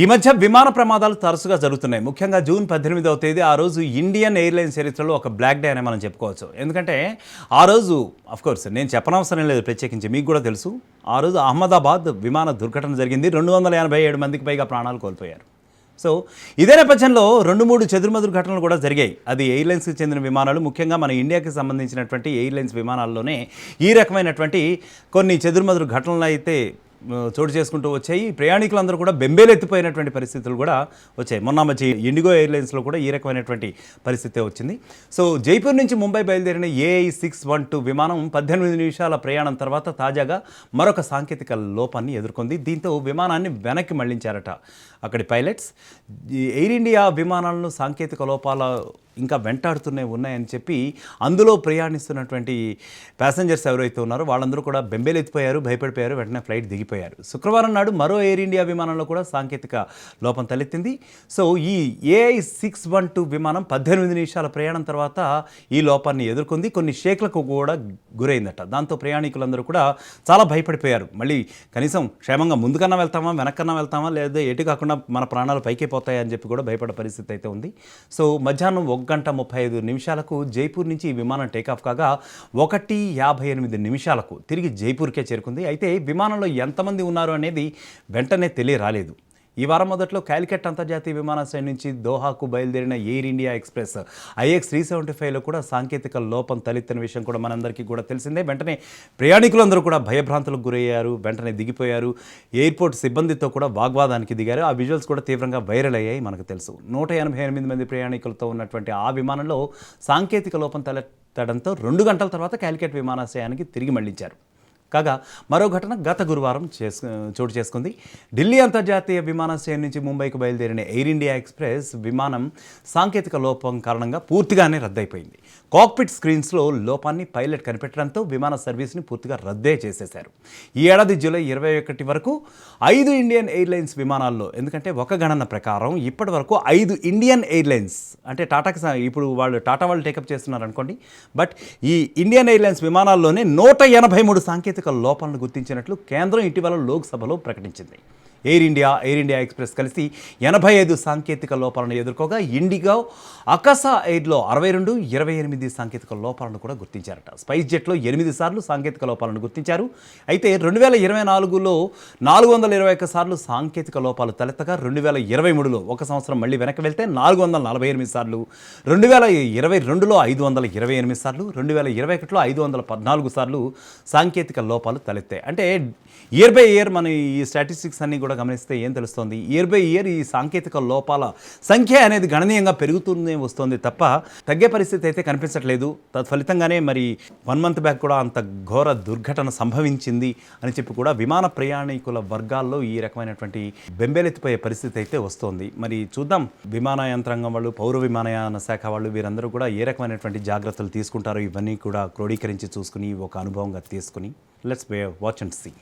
ఈ మధ్య విమాన ప్రమాదాలు తరచుగా జరుగుతున్నాయి. ముఖ్యంగా జూన్ పద్దెనిమిదవ తేదీ ఆ రోజు ఇండియన్ ఎయిర్లైన్స్ చరిత్రలో ఒక బ్లాక్ డే అని మనం చెప్పుకోవచ్చు. ఎందుకంటే ఆ రోజు అఫ్కోర్స్ నేను చెప్పనవసరం లేదు ప్రత్యేకించి మీకు కూడా తెలుసు. ఆ రోజు అహ్మదాబాద్ విమాన దుర్ఘటన జరిగింది. రెండు వందల ఎనభై ఏడు మందికి పైగా ప్రాణాలు కోల్పోయారు. సో ఇదే నేపథ్యంలో రెండు మూడు చెదురుమదురు ఘటనలు కూడా జరిగాయి. అది ఎయిర్లైన్స్కి చెందిన విమానాలు ముఖ్యంగా మన ఇండియాకి సంబంధించినటువంటి ఎయిర్లైన్స్ విమానాల్లోనే ఈ రకమైనటువంటి కొన్ని చెదురుమదురు ఘటనలు అయితే చోటు చేసుకుంటూ వచ్చాయి. ప్రయాణికులందరూ కూడా బెంబేలెత్తిపోయినటువంటి పరిస్థితులు కూడా వచ్చాయి. మొన్న మధ్య ఇండిగో ఎయిర్లైన్స్లో కూడా ఈ రకమైనటువంటి పరిస్థితి వచ్చింది. సో జైపూర్ నుంచి ముంబై బయలుదేరిన ఏఐ సిక్స్ వన్ టూ విమానం పద్దెనిమిది నిమిషాల ప్రయాణం తర్వాత తాజాగా మరొక సాంకేతిక లోపాన్ని ఎదుర్కొంది. దీంతో విమానాన్ని వెనక్కి మళ్ళించారట అక్కడి పైలట్స్ ఎయిర్ ఇండియా విమానాలను సాంకేతిక లోపాల ఇంకా వెంటాడుతూనే ఉన్నాయని చెప్పి అందులో ప్రయాణిస్తున్నటువంటి ప్యాసింజర్స్ ఎవరైతే ఉన్నారో వాళ్ళందరూ కూడా బెంబేలెత్తిపోయారు భయపడిపోయారు వెంటనే ఫ్లైట్ దిగిపోయారు శుక్రవారం నాడు మరో ఎయిర్ ఇండియా విమానంలో కూడా సాంకేతిక లోపం తలెత్తింది. సో ఈ ఏఐ సిక్స్ వన్ టూ విమానం పద్దెనిమిది నిమిషాల ప్రయాణం తర్వాత ఈ లోపాన్ని ఎదుర్కొంది. కొన్ని షేక్లకు కూడా గురైందట. దాంతో ప్రయాణికులందరూ కూడా చాలా భయపడిపోయారు. మళ్ళీ కనీసం క్షేమంగా ముందుకన్నా వెళ్తామా వెనక్కన్నా వెళ్తామా లేదా ఎటు కాకుండా మన ప్రాణాలు పైకే పోతాయని చెప్పి కూడా భయపడే పరిస్థితి అయితే ఉంది. సో మధ్యాహ్నం ఒక గంట ముప్పై ఐదు నిమిషాలకు జైపూర్ నుంచి ఈ విమానం టేకాఫ్ కాగా ఒకటి యాభై ఎనిమిది నిమిషాలకు తిరిగి జైపూర్కే చేరుకుంది. అయితే విమానంలో ఎంత ఎంతమంది ఉన్నారు అనేది వెంటనే తెలియరాలేదు. ఈ వారం మొదట్లో క్యాలికెట్ అంతర్జాతీయ విమానాశ్రయం నుంచి దోహాకు బయలుదేరిన Air India Express IX three seventy ఫైవ్లో కూడా సాంకేతిక లోపం తలెత్తిన విషయం కూడా మనందరికీ కూడా తెలిసిందే. వెంటనే ప్రయాణికులందరూ కూడా భయభ్రాంతులకు గురయ్యారు వెంటనే దిగిపోయారు. ఎయిర్పోర్ట్ సిబ్బందితో కూడా వాగ్వాదానికి దిగారు. ఆ విజువల్స్ కూడా తీవ్రంగా వైరల్ అయ్యాయి మనకు తెలుసు. నూట ఎనభై ఎనిమిది మంది ప్రయాణికులతో ఉన్నటువంటి ఆ విమానంలో సాంకేతిక లోపం తలెత్తడంతో రెండు గంటల తర్వాత క్యాలికెట్ విమానాశ్రయానికి తిరిగి మళ్ళించారు. కాగా మరో ఘటన గత గురువారం చేసు చోటు చేసుకుంది. ఢిల్లీ అంతర్జాతీయ విమానాశ్రయం నుంచి ముంబైకి బయలుదేరిన ఎయిర్ ఇండియా ఎక్స్ప్రెస్ విమానం సాంకేతిక లోపం కారణంగా పూర్తిగానే రద్దయిపోయింది. కాక్పిట్ స్క్రీన్స్లో లోపాన్ని పైలట్ కనిపెట్టడంతో విమాన సర్వీస్ని పూర్తిగా రద్దే చేసేశారు. ఈ ఏడాది జూలై ఇరవై ఒకటి వరకు ఐదు ఇండియన్ ఎయిర్లైన్స్ విమానాల్లో ఎందుకంటే ఒక గణన ప్రకారం ఇప్పటి వరకు ఐదు ఇండియన్ ఎయిర్లైన్స్ అంటే టాటాకి ఇప్పుడు వాళ్ళు టాటా వాళ్ళు టేకప్ చేస్తున్నారు అనుకోండి బట్ ఈ ఇండియన్ ఎయిర్లైన్స్ విమానాల్లోనే నూట ఎనభై మూడు సాంకేతిక లోపాలను గుర్తించినట్లు కేంద్రం ఇటీవల లోక్సభలో ప్రకటించింది. Air India Air India Express కలిసి ఎనభై ఐదు సాంకేతిక లోపాలను ఎదుర్కోగా ఇండిగో అకసా ఎయిర్లో అరవై రెండు ఇరవై ఎనిమిది సాంకేతిక లోపాలను కూడా గుర్తించారట. స్పైస్ జెట్లో ఎనిమిది సార్లు సాంకేతిక లోపాలను గుర్తించారు. అయితే రెండు వేల ఇరవై నాలుగులో నాలుగు వందల ఇరవై ఒక్క సార్లు సాంకేతిక లోపాలు తలెత్తగా రెండు వేల ఇరవై మూడులో ఒక సంవత్సరం మళ్ళీ వెనక్కి వెళ్తే నాలుగు వందల నలభై ఎనిమిది సార్లు రెండు వేల ఇరవై రెండులో ఐదు వందల ఇరవై ఎనిమిది సార్లు రెండు వేల ఇరవై ఒకటిలో ఐదు వందల పద్నాలుగు సార్లు సాంకేతిక లోపాలు తలెత్తాయి. అంటే ఇయర్ బై ఇయర్ మన ఈ స్టాటిస్టిక్స్ అన్ని కూడా గమనిస్తే ఏం తెలుస్తోంది? ఇయర్ బై ఇయర్ ఈ సాంకేతిక లోపాల సంఖ్య అనేది గణనీయంగా పెరుగుతూనే వస్తుంది తప్ప తగ్గే పరిస్థితి అయితే కనిపించట్లేదు. తత్ఫలితంగానే మరి వన్ మంత్ బ్యాక్ కూడా అంత ఘోర దుర్ఘటన సంభవించింది అని చెప్పి కూడా విమాన ప్రయాణికుల వర్గాల్లో ఈ రకమైనటువంటి బెంబేలెత్తిపోయే పరిస్థితి అయితే వస్తోంది. మరి చూద్దాం విమాన యంత్రాంగం వాళ్ళు పౌర విమానయాన శాఖ వాళ్ళు వీరందరూ కూడా ఏ రకమైనటువంటి జాగ్రత్తలు తీసుకుంటారో ఇవన్నీ కూడా క్రోడీకరించి చూసుకుని ఒక అనుభవంగా తీసుకుని లెట్స్ వాచ్ అండ్ సీ